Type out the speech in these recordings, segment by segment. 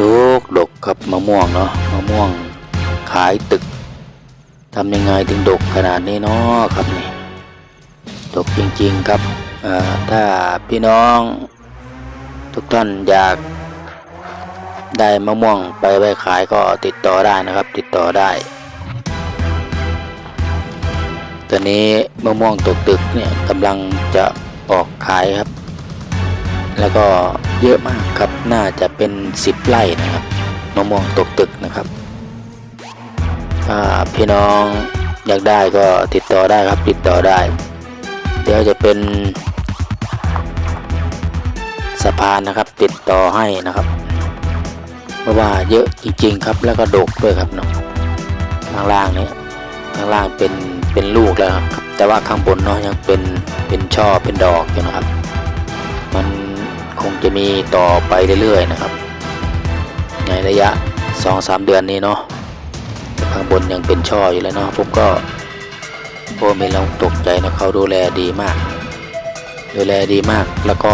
ดกดกครับมะม่วงเนาะมะม่วงขายตึกทำยังไงถึงดกขนาดนี้เนาะครับนี่ดกจริงๆครับถ้าพี่น้องทุกท่านอยากได้มะม่วงไปไว้ขายก็ติดต่อได้นะครับ ติดต่อได้ตอนนี้มะม่วงตกตึกเนี่ยกำลังจะออกขายครับ แล้วก็เยอะมากครับ น่าจะเป็นสิบไร่นะครับมะม่วงตกตึกนะครับ ถ้าพี่น้องอยากได้ก็ติดต่อได้ครับติดต่อได้ เดี๋ยวจะเป็นสะพานนะครับ ติดต่อให้นะครับ เพราะว่าเยอะจริงๆครับ แล้วก็ดกด้วยครับเนาะข้างล่างนี้ข้างล่างเป็นเป็นลูกแล้วครับ แต่ว่าข้างบนเนาะยังเป็นเป็นช่อเป็นดอกอยู่นะครับ คงจะมีต่อไปเรื่อยๆนะครับ ในระยะสองสามเดือนนี้เนาะข้างบนยังเป็นช่ออยู่เลยเนาะผมก็โอ้ไม่ลองตกใจนะเขาดูแลดีมาก ดูแลดีมากแล้วก็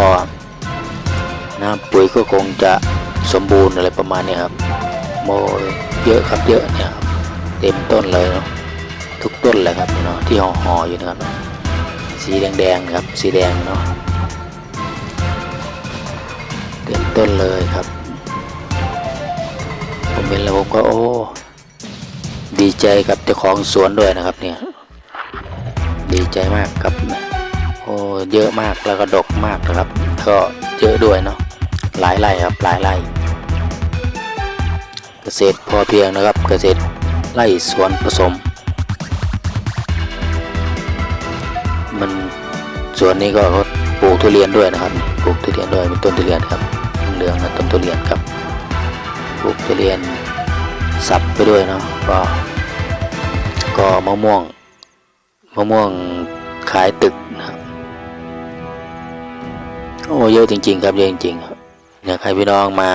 น้ำปุ๋ยก็คงจะสมบูรณ์อะไรประมาณนี้ครับโมเยอะครับเยอะเนี่ยครับเต็มต้นเลยเนาะทุกต้นเลยครับเนาะที่ห่อห่อๆอยู่นะครับสีแดงๆครับสีแดงเนาะ ต้นเลยครับ ผมเป็นแล้วผมก็โอ้ ดีใจกับเจ้าของสวนด้วยนะครับเนี่ย ดีใจมากครับ โอ้เยอะมากแล้วก็ดกมากนะครับ ก็เยอะด้วยเนาะ หลายไร่ครับหลายไร่ เกษตรพอเพียงนะครับ เกษตรไร่สวนผสม มันสวนนี้ก็ปลูกทุเรียนด้วยนะครับ ปลูกทุเรียนด้วยมีต้นทุเรียนครับ เหลืองนะต้นทุเรียนครับปลูกทุเรียนสับไปด้วยเนาะก็ก็มะม่วงมะม่วงขายตึกนะครับโอ้เยอะจริง ๆ ครับเยอะจริงๆครับอยากให้พี่น้องมา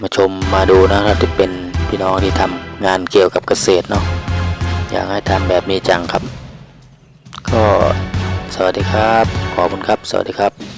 มาชมมาดูนะถ้าจะเป็นพี่น้องที่ทำงานเกี่ยวกับเกษตรเนาะอยากให้ทำแบบนี้จังครับ ก็สวัสดีครับ ขอบคุณครับ สวัสดีครับ